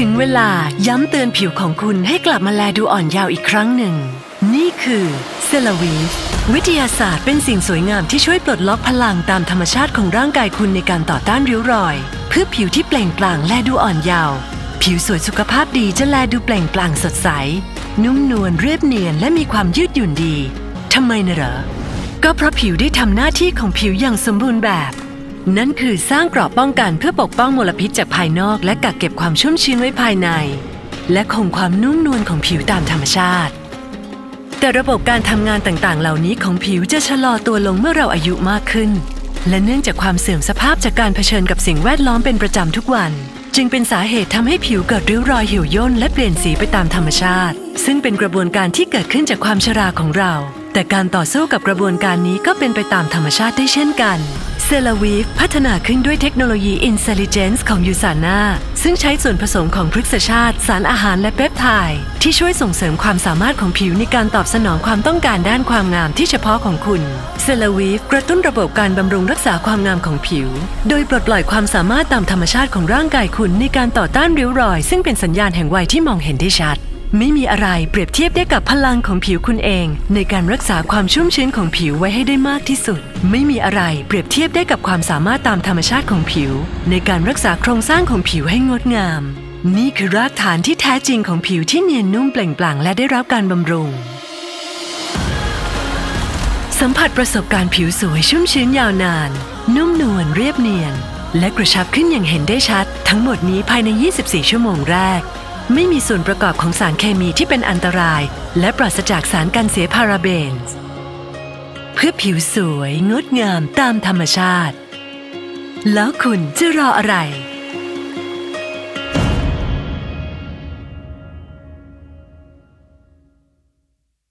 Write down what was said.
ถึงเวลาย้ำเตือนผิวของคุณให้กลับมาแลดูอ่อนเยาว์อีกครั้งหนึ่ง นี่คือเซลวีฟวิทยาศาสตร์เป็นสิ่งสวยงามที่ช่วยปลดล็อกพลังตามธรรมชาติของร่างกายคุณในการต่อต้านริ้วรอย เพื่อผิวที่เปล่งปลั่งและดูอ่อนเยาว์ผิวสวยสุขภาพดีจะแลดูเปล่งปลั่งสดใส นุ่มนวลเรียบเนียนและมีความยืดหยุ่นดีทำไมนะเหรอ ก็เพราะผิวได้ทำหน้าที่ของผิวอย่างสมบูรณ์แบบ นั่นคือสร้างกราะป้องกันเพื่อปกป้องมลพิษจากภายนอก และกักเก็บความชุ่มชื้นไว้ภายใน และคงความนุ่มนวลของผิวตามธรรมชาติ แต่ระบบการทำงานต่างๆ เหล่านี้ของผิวจะชะลอตัวลงเมื่อเราอายุมากขึ้น และเนื่องจากความเสื่อมสภาพจากการเผชิญกับสิ่งแวดล้อมเป็นประจำทุกวัน จึงเป็นสาเหตุทำให้ผิวเกิดริ้วรอยเหี่ยวย่นและเปลี่ยนสีไปตามธรรมชาติ ซึ่งเป็นกระบวนการที่เกิดขึ้นจากความชราของเรา แต่การต่อสู้กับกระบวนการนี้ก็เป็นไปตามธรรมชาติได้เช่นกัน เซลาวีฟพัฒนาขึ้นด้วยเทคโนโลยี Intelligence ของยูซาน่าซึ่งใช้ส่วนผสมของพฤกษชาติ สารอาหารและเปปไทด์ที่ช่วยส่งเสริมความสามารถของผิวในการตอบสนองความต้องการด้านความงามที่เฉพาะของคุณเซลาวีฟกระตุ้นระบบการบำรุงรักษาความงามของผิว โดยปลดปล่อยความสามารถตามธรรมชาติของร่างกายคุณในการต่อต้านริ้วรอย ซึ่งเป็นสัญญาณแห่งวัยที่มองเห็นได้ชัด ไม่มีอะไรเปรียบเทียบได้กับพลังของผิวคุณเอง ในการรักษาความชุ่มชื้นของผิวไว้ให้ได้มากที่สุด ไม่มีอะไรเปรียบเทียบได้กับความสามารถตามธรรมชาติของผิว ในการรักษาโครงสร้างของผิวให้งดงาม นี่คือรากฐานที่แท้จริงของผิวที่เนียนนุ่มเปล่งปลั่งและได้รับการบำรุง สัมผัสประสบการณ์ผิวสวยชุ่มชื้นยาวนาน นุ่มนวลเรียบเนียน และกระชับขึ้นอย่างเห็นได้ชัด ทั้งหมดนี้ภายใน 24 ชั่วโมงแรก ไม่มีส่วนประกอบของสารเคมีที่เป็นอันตราย และปราศจากสารกันเสียพาราเบน เพื่อผิวสวยงดงามตามธรรมชาติ แล้วคุณจะรออะไร